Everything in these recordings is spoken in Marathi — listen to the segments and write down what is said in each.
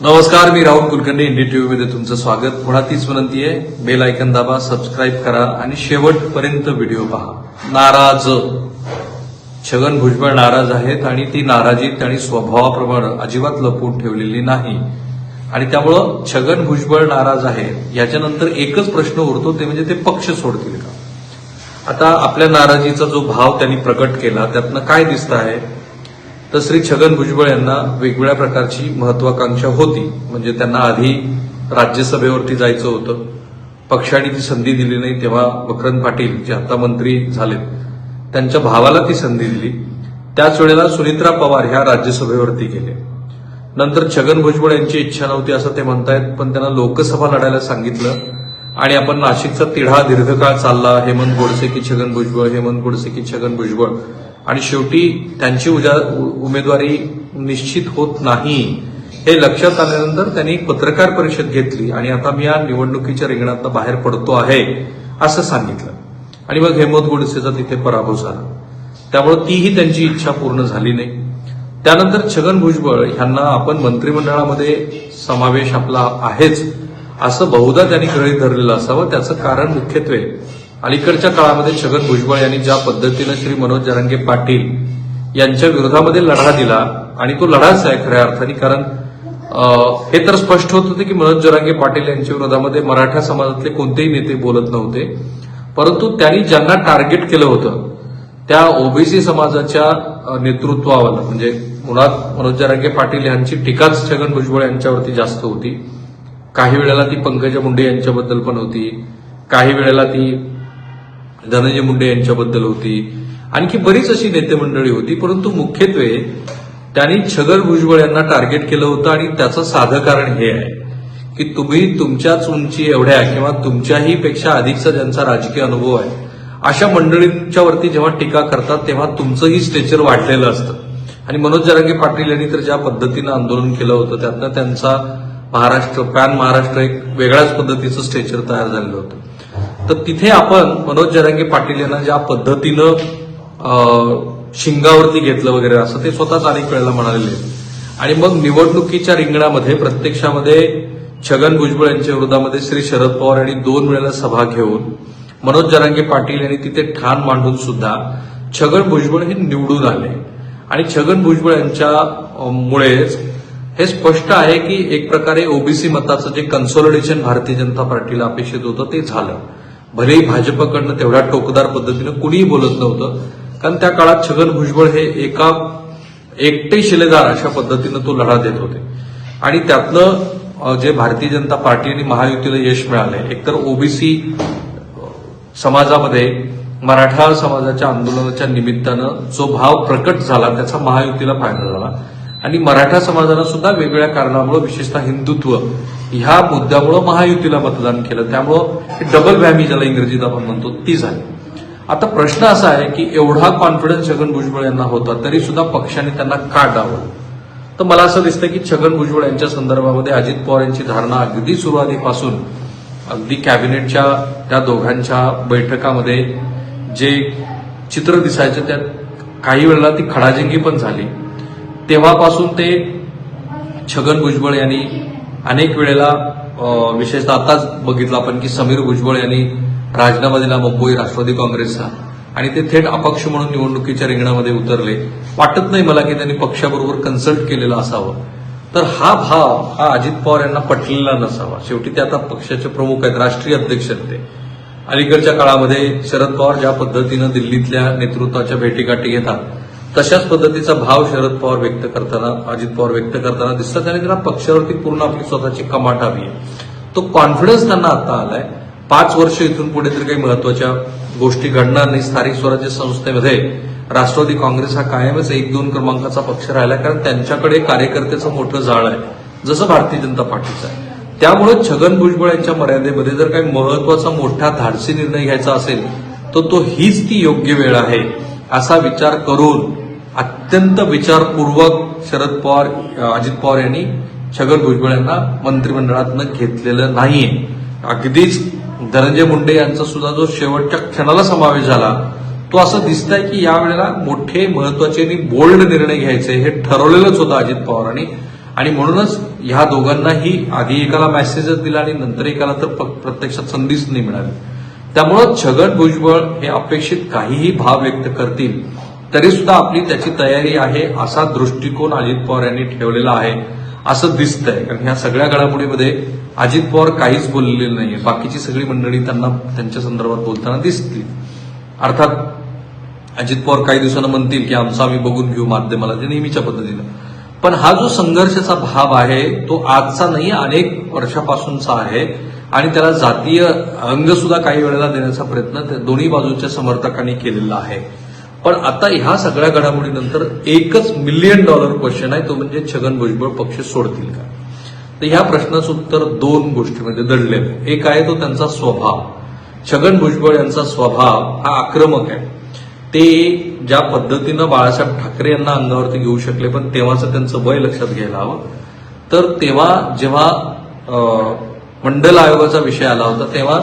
नमस्कार मी राहुल कुलकर्णी इंडिया टीव्ही मध्ये तुमचं स्वागत. पुन्हा तीच विनंती आहे बेल आयकन दाबा सबस्क्राईब करा आणि शेवटपर्यंत व्हिडिओ पहा. नाराज. छगन भुजबळ नाराज आहेत आणि ती नाराजी त्यांनी स्वभावाप्रमाणे अजिबात लपवून ठेवलेली नाही. आणि त्यामुळं छगन भुजबळ नाराज आहेत याच्यानंतर एकच प्रश्न उरतो ते म्हणजे ते पक्ष सोडतील का? आता आपल्या नाराजीचा जो भाव त्यांनी प्रकट केला त्यातनं काय दिसत आहे तर श्री छगन भुजबळ यांना वेगवेगळ्या प्रकारची महत्वाकांक्षा होती. म्हणजे त्यांना आधी राज्यसभेवरती जायचं होतं. पक्षाने ती संधी दिली नाही तेव्हा मकरंद पाटील जे आता मंत्री झालेत त्यांच्या भावाला ती संधी दिली. त्याच वेळेला सुनित्रा पवार ह्या राज्यसभेवरती गेले. नंतर छगन भुजबळ यांची इच्छा नव्हती असं ते म्हणतायत पण त्यांना लोकसभा लढायला सांगितलं आणि आपण नाशिकचा तिढा दीर्घकाळ चालला हेमंत गोडसे की छगन भुजबळ हेमंत गोडसे की छगन भुजबळ. आणि शेवटी त्यांची उजा- उ- उमेदवारी निश्चित होत नाही. हे लक्षात आल्यानंतर त्यांनी एक पत्रकार परिषद घेतली आणि आता मी या निवडणुकीच्या रिंगणात बाहेर पडतो आहे असं सांगितलं. आणि मग हेमंत गोडसेचा तिथे पराभव झाला. त्यामुळे तीही त्यांची इच्छा पूर्ण झाली नाही. त्यानंतर छगन भुजबळ यांना आपण मंत्रिमंडळामध्ये समावेश आपला आहेच असं बहुधा त्यांनी गृहीत धरलेलं असावं. त्याचं कारण मुख्यत्वे अलीकडच्या काळामध्ये छगन भुजबळ यांनी ज्या पद्धतीनं श्री मनोज जरांगे पाटील यांच्या विरोधामध्ये लढा दिला आणि तो लढाच आहे खऱ्या अर्थाने कारण हे तर स्पष्ट होत होते की मनोज जरांगे पाटील यांच्या विरोधामध्ये मराठा समाजातले कोणतेही नेते बोलत नव्हते. परंतु त्यांनी ज्यांना टार्गेट केलं होतं त्या ओबीसी समाजाच्या नेतृत्वावर म्हणजे मुळात मनोज जरांगे पाटील यांची टीकाच छगन भुजबळ यांच्यावरती जास्त होती. काही वेळेला ती पंकजा मुंडे यांच्याबद्दल पण होती. काही वेळेला ती धनंजय मुंडे यांच्याबद्दल होती. आणखी बरीच अशी नेते मंडळी होती परंतु मुख्यत्वे त्यांनी छगन भुजबळ यांना टार्गेट केलं होतं आणि त्याचं साधं कारण हे आहे की तुम्ही तुमच्याच उंची एवढ्या किंवा तुमच्याही पेक्षा अधिकचा ज्यांचा राजकीय अनुभव आहे अशा मंडळींच्या वरती जेव्हा टीका करतात तेव्हा तुमचंही स्टेचर वाढलेलं असतं. आणि मनोज जरांगे पाटील यांनी तर ज्या पद्धतीनं आंदोलन केलं होतं त्यातनं त्यांचा महाराष्ट्र पॅन महाराष्ट्र एक वेगळ्याच पद्धतीचं स्टेचर तयार झालेलं होतं. तर तिथे आपण मनोज जरांगे पाटील यांना ज्या पद्धतीनं शिंगावरती घेतलं वगैरे असं ते स्वतःच अनेक वेळेला म्हणालेले आणि मग निवडणुकीच्या रिंगणामध्ये प्रत्यक्षामध्ये छगन भुजबळ यांच्या विरोधामध्ये श्री शरद पवार यांनी दोन वेळेला सभा घेऊन मनोज जरांगे पाटील यांनी तिथे ठाण मांडून सुद्धा छगन भुजबळ हे निवडून आले. आणि छगन भुजबळ यांच्या मुळेच हे स्पष्ट आहे की एक प्रकारे ओबीसी मताचं जे कन्सॉलिडेशन भारतीय जनता पार्टीला अपेक्षित होतं ते झालं. भलेही भाजपकडनं तेवढ्या टोकदार पद्धतीनं कुणीही बोलत नव्हतं कारण त्या काळात छगन भुजबळ हे एका एकटे शिलेदार अशा पद्धतीनं तो लढा देत होते. आणि त्यातलं जे भारतीय जनता पार्टी आणि महायुतीला यश मिळालंय एकतर ओबीसी समाजामध्ये मराठा समाजाच्या आंदोलनाच्या निमित्तानं जो भाव प्रकट झाला त्याचा महायुतीला फायदा झाला. आणि मराठा समाजाला सुद्धा वेगवेगळ्या कारणामुळे विशेषतः हिंदुत्व ह्या मुद्द्यामुळे महायुतीला मतदान केलं. त्यामुळं डबल व्हॅमी ज्याला इंग्रजीत आपण म्हणतो ती झाली. आता प्रश्न असा आहे की एवढा कॉन्फिडन्स छगन भुजबळ यांना होता तरी सुद्धा पक्षाने त्यांना का डावलं? तर मला असं दिसतं की छगन भुजबळ यांच्या संदर्भामध्ये अजित पवार यांची धारणा अगदी सुरुवातीपासून अगदी कॅबिनेटच्या त्या दोघांच्या बैठकामध्ये जे चित्र दिसायचं त्यात काही वेळेला ती खडाजिंगी पण झाली. तेव्हापासून ते छगन भुजबळ यांनी अनेक वेळेला विशेषतः आताच बघितलं आपण की समीर भुजबळ यांनी राजीनामा दिला मुंबई राष्ट्रवादी काँग्रेसचा. आणि ते थेट अपक्ष म्हणून निवडणुकीच्या रिंगणामध्ये उतरले. वाटत नाही मला की त्यांनी पक्षाबरोबर कन्सल्ट केलेलं असावं. तर हा भाव हा अजित पवार यांना पटलेला नसावा. शेवटी ते आता पक्षाचे प्रमुख आहेत राष्ट्रीय अध्यक्ष आहेत ते. अलीकडच्या काळामध्ये शरद पवार ज्या पद्धतीनं दिल्लीतल्या नेतृत्वाच्या भेटीगाठी घेतात तशाच पद्धतीचा भाव शरद पवार व्यक्त करताना अजित पवार व्यक्त करताना दिसतात आणि त्यांना पक्षावरती पूर्ण आपली स्वतःची कमाट हवी आहे. तो कॉन्फिडन्स त्यांना आता आलाय. पाच वर्ष इथून पुढे तरी काही महत्त्वाच्या गोष्टी घडणार नाही. स्थानिक स्वराज्य संस्थेमध्ये राष्ट्रवादी काँग्रेस हा कायमच एक दोन क्रमांकाचा पक्ष राहिला कारण त्यांच्याकडे कार्यकर्त्याचं मोठं जाळ आहे. जसं भारतीय जनता पार्टीचं आहे. त्यामुळे छगन भुजबळ यांच्या मर्यादेमध्ये जर काही महत्त्वाचा मोठा धाडसी निर्णय घ्यायचा असेल तर तो हीच ती योग्य वेळ आहे. असा विचार करून अत्यंत विचारपूर्वक शरद पवार अजित पवार यांनी छगन भुजबळ यांना मंत्रिमंडळातनं घेतलेलं नाहीये. अगदीच धनंजय मुंडे यांचा सुद्धा जो शेवटच्या क्षणाला समावेश झाला तो असं दिसतंय की यावेळेला मोठे महत्त्वाचे आणि बोल्ड निर्णय घ्यायचे हे ठरवलेलंच होतं अजित पवारांनी. आणि म्हणूनच ह्या दोघांनाही आधी एकाला मेसेजच दिला आणि नंतर एकाला तर प्रत्यक्षात संधीच नाही मिळाली. त्यामुळं छगन भुजबळ हे अपेक्षित काहीही भाव व्यक्त करतील तरी सुद्धा आपली त्याची तयारी आहे असा दृष्टिकोन अजित पवार यांनी ठेवलेला आहे असं दिसतंय. कारण ह्या सगळ्या घडामोडीमध्ये अजित पवार काहीच बोललेले नाही बाकीची सगळी मंडळी त्यांना त्यांच्या संदर्भात बोलताना दिसतील. अर्थात अजित पवार काही दिवसांना म्हणतील की आमचं आम्ही बघून घेऊ माध्यमाला. ते नेहमीच्या पद्धतीनं. पण हा जो संघर्षाचा भाव आहे तो आजचा नाही अनेक वर्षापासूनचा आहे. आणि त्याला जातीय अंग सुद्धा काही वेळेला देण्याचा प्रयत्न दोन्ही बाजूच्या समर्थकांनी केलेला आहे. पण आता ह्या सगळ्या घडामोडीनंतर एकच मिलियन डॉलर क्वेश्चन आहे तो म्हणजे छगन भुजबळ पक्ष सोडतील का? तर ह्या प्रश्नाचं उत्तर दोन गोष्टीमध्ये दडलेलं आहे. एक आहे तो त्यांचा स्वभाव. छगन भुजबळ यांचा स्वभाव हा आक्रमक आहे. ते ज्या पद्धतीनं बाळासाहेब ठाकरे यांना अंगावरती घेऊ शकले पण तेव्हाचं त्यांचं वय लक्षात घ्यायला हवं. तर तेव्हा जेव्हा मंडल आयोगाचा विषय आला होता तेव्हा.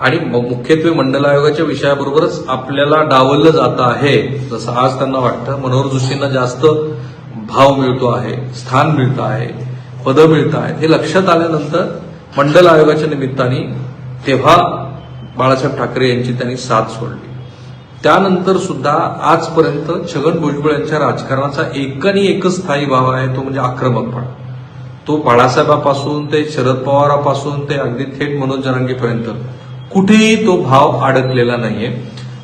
आणि म- मुख्यत्वे मंडल आयोगाच्या विषयाबरोबरच आपल्याला डावललं जात आहे जसं आज त्यांना वाटतं. मनोहर जोशींना जास्त भाव मिळतो आहे स्थान मिळतं आहे पदं मिळत आहेत. हे लक्षात आल्यानंतर मंडल आयोगाच्या निमित्ताने तेव्हा बाळासाहेब ठाकरे यांची त्यांनी साथ सोडली. त्यानंतर सुद्धा आजपर्यंत छगन भुजबळ यांच्या राजकारणाचा एक आणि एकच स्थायी भाव आहे तो म्हणजे आक्रमकपणा. तो बाळासाहेबापासून ते शरद पवारापासून ते अगदी थेट मनोज जरांगेपर्यंत कुठेही तो भाव अडकलेला नाहीये.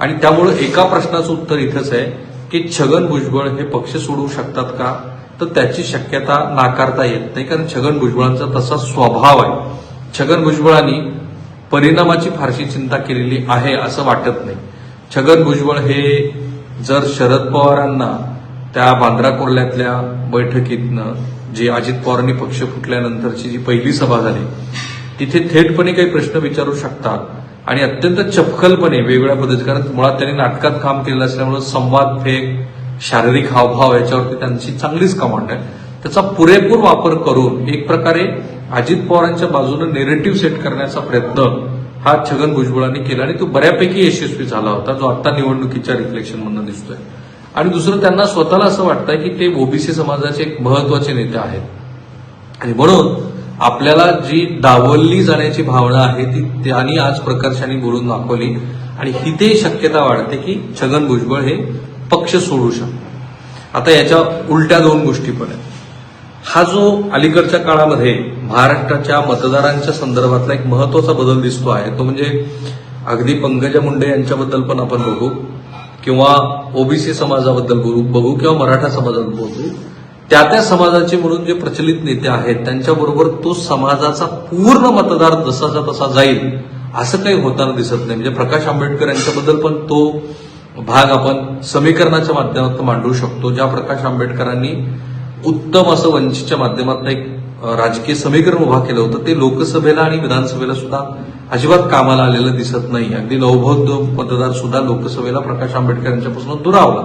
आणि त्यामुळे एका प्रश्नाचं उत्तर इथंच आहे की छगन भुजबळ हे पक्ष सोडू शकतात का? तर त्याची शक्यता नाकारता येत नाही कारण छगन भुजबळांचा तसा स्वभाव आहे. छगन भुजबळांनी परिणामाची फारशी चिंता केलेली आहे असं वाटत नाही. छगन भुजबळ हे जर शरद पवारांना त्या बांद्रा कुर्ल्यातल्या बैठकीतनं जी अजित पवारांनी पक्ष फुटल्यानंतरची जी पहिली सभा झाली तिथे थेटपणे काही प्रश्न विचारू शकतात आणि अत्यंत चपखलपणे वेगवेगळ्या पद्धती कारण मुळात त्यांनी नाटकात काम केलेलं असल्यामुळे संवाद फेक शारीरिक हावभाव याच्यावरती त्यांची चांगलीच कमांड आहे. त्याचा पुरेपूर वापर करून एक प्रकारे अजित पवारांच्या बाजूने नेरेटिव्ह सेट करण्याचा प्रयत्न हा छगन भुजबळांनी केला आणि तो बऱ्यापैकी यशस्वी झाला होता जो आता निवडणुकीच्या रिफ्लेक्शन मधून दिसतोय. आणि दुसरं त्यांना स्वतःला असं वाटतं की ते ओबीसी समाजाचे एक महत्त्वाचे नेते आहेत. आणि म्हणून आपल्याला जी डावलली जाण्याची भावना आहे ती त्यांनी आज प्रकर्षाने बोलून दाखवली. आणि ही ते शक्यता वाढते की छगन भुजबळ हे पक्ष सोडू शकतात. आता याच्या उलट्या दोन गोष्टी पण आहेत. हा जो अलीकडच्या काळामध्ये महाराष्ट्राच्या मतदारांच्या संदर्भातला एक महत्त्वाचा बदल दिसतो आहे तो म्हणजे अगदी पंकजा मुंडे यांच्याबद्दल पण आपण बघू. किंवा ओबीसी समाजाबद्दल बोलू बघू किंवा मराठा समाजाबद्दल बोलू त्या त्या समाजाचे म्हणून जे प्रचलित नेते आहेत त्यांच्याबरोबर तो समाजाचा पूर्ण मतदार जसाचा तसा जाईल असं काही होताना दिसत नाही. म्हणजे प्रकाश आंबेडकर यांच्याबद्दल पण तो भाग आपण समीकरणाच्या माध्यमातून मांडू शकतो ज्या प्रकाश आंबेडकरांनी उत्तम असं वंचितच्या माध्यमातून एक राजकीय समीकरण उभा केलं होतं. ते लोकसभेला आणि विधानसभेला सुद्धा अजिबात कामाला आलेलं दिसत नाही. अगदी नवबौद्ध मतदार सुद्धा लोकसभेला प्रकाश आंबेडकर यांच्यापासून दुरावला.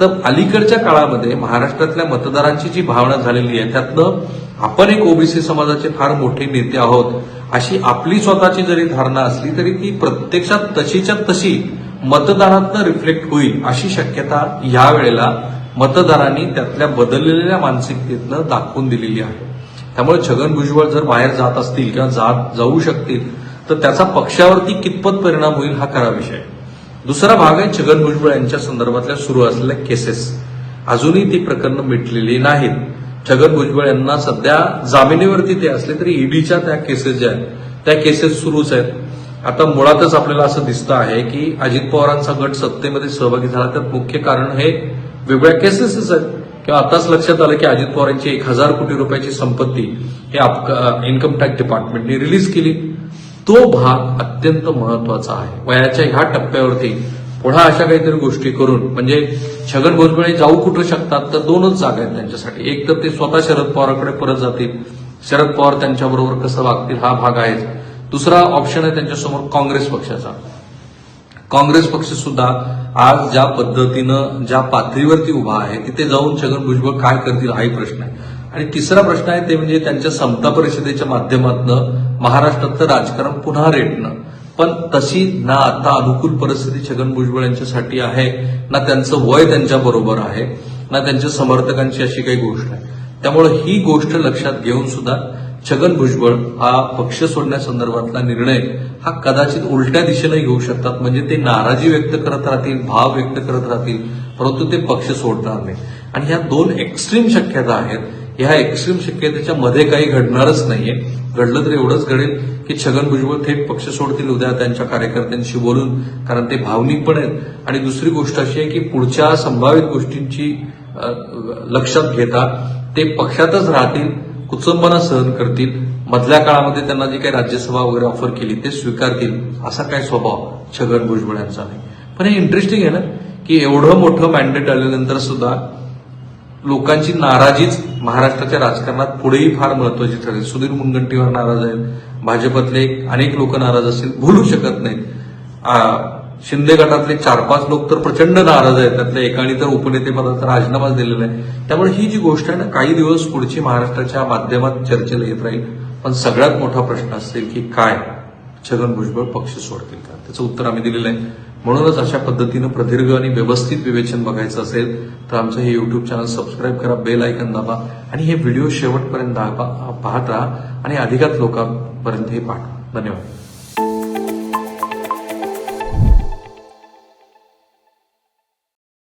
तर अलीकडच्या काळामध्ये महाराष्ट्रातल्या मतदारांची जी भावना झालेली आहे त्यातनं आपण एक ओबीसी समाजाचे फार मोठे नेते आहोत अशी आपली स्वतःची जरी धारणा असली तरी ती प्रत्यक्षात तशीच्या तशी मतदारातनं रिफ्लेक्ट होईल अशी शक्यता या वेळेला मतदारांनी त्यातल्या बदललेल्या मानसिकतेतनं दाखवून दिलेली आहे. त्यामुळे छगन भुजबळ जर बाहेर जात असतील किंवा जात जाऊ शकतील तर त्याचा पक्षावरती कितपत परिणाम होईल हा खरा विषय. दुसरा भाग आहे छगन भुजबळ यांच्या संदर्भातल्या सुरू असलेल्या केसेस. अजूनही ती प्रकरणं मिटलेली नाहीत. छगन भुजबळ यांना सध्या जामिनीवरती ते असले तरी ईडीच्या त्या केसेस ज्या आहेत त्या केसेस सुरूच आहेत. आता मुळातच आपल्याला असं दिसतं आहे की अजित पवारांचा गट सत्तेमध्ये सहभागी झाला त्यात मुख्य कारण हे वेगवेगळ्या केसेसच आहेत. किंवा आताच लक्षात आलं की अजित पवार यांची एक हजार कोटी रुपयाची संपत्ती हे इन्कम टॅक्स डिपार्टमेंटने रिलीज केली. तो भाग अत्यंत महत्त्वाचा आहे. वयाच्या ह्या टप्प्यावरती पुन्हा अशा काहीतरी गोष्टी करून म्हणजे छगन भुजबळे जाऊ कुठं शकतात तर दोनच जागा आहेत त्यांच्यासाठी. एक तर ते स्वतः शरद पवारांकडे परत जातील. शरद पवार त्यांच्याबरोबर कसं वागतील हा भाग आहेच दुसरा ऑप्शन आहे त्यांच्यासमोर काँग्रेस पक्षाचा. काँग्रेस पक्ष सुद्धा आज ज्या पद्धतीनं ज्या पातळीवरती उभा आहे तिथे जाऊन छगन भुजबळ काय करतील हाही प्रश्न आहे. आणि तिसरा प्रश्न आहे ते म्हणजे त्यांच्या समता परिषदेच्या माध्यमातून महाराष्ट्रातलं राजकारण पुन्हा रेटणं. पण तशी ना आता अनुकूल परिस्थिती छगन भुजबळ यांच्यासाठी आहे ना त्यांचं वय त्यांच्या बरोबर आहे ना त्यांच्या समर्थकांची अशी काही गोष्ट आहे. त्यामुळे ही गोष्ट लक्षात घेऊन सुद्धा छगन भुजबळ हा पक्ष सोडण्यासंदर्भातला निर्णय हा कदाचित उलट्या दिशेने घेऊ शकतात. म्हणजे ते नाराजी व्यक्त करत राहतील भाव व्यक्त करत राहतील परंतु ते पक्ष सोडणार नाही आणि ह्या दोन एक्स्ट्रीम शक्यता आहेत. ह्या एक्स्ट्रीम शक्यतेच्या मध्ये काही घडणारच नाहीये. घडलं तर एवढंच घडेल की छगन भुजबळ थेट पक्ष सोडतील उद्या त्यांच्या कार्यकर्त्यांशी बोलून कारण ते भावनिक पण आहेत. आणि दुसरी गोष्ट अशी आहे की पुढच्या संभावित गोष्टींची लक्षात घेता ते पक्षातच राहतील कुचंबना सहन करतील मधल्या काळामध्ये त्यांना जी काही राज्यसभा वगैरे ऑफर केली ते स्वीकारतील असा काय स्वभाव छगन भुजबळ यांचा नाही. पण हे इंटरेस्टिंग आहे ना की एवढं मोठं मॅन्डेट आल्यानंतर सुद्धा लोकांची नाराजीच महाराष्ट्राच्या राजकारणात पुढेही फार महत्वाची ठरेल. सुधीर मुनगंटीवार नाराज आहेत. भाजपातले अनेक लोक नाराज असतील. भूलू शकत नाहीत. शिंदे गटातले चार पाच लोक तर प्रचंड नाराज आहेत. त्यातल्या एकाने तर उपनेतेपदाचा राजीनामाच दिलेला आहे. त्यामुळे ही जी गोष्ट आहे ना काही दिवस पुढची महाराष्ट्राच्या माध्यमात चर्चेला येत राहील. पण सगळ्यात मोठा प्रश्न असेल की काय? छगन भुजबळ पक्ष सोडतील का? त्याचं उत्तर आम्ही दिलेलं आहे. म्हणूनच अशा पद्धतीनं प्रदीर्घ आणि व्यवस्थित विवेचन बघायचं असेल तर आमचं हे युट्यूब चॅनल सबस्क्राईब करा बेल आयकन दाबा आणि हे व्हिडिओ शेवटपर्यंत पाहत राहा आणि अधिकात लोकांपर्यंत हे पाठवा. धन्यवाद.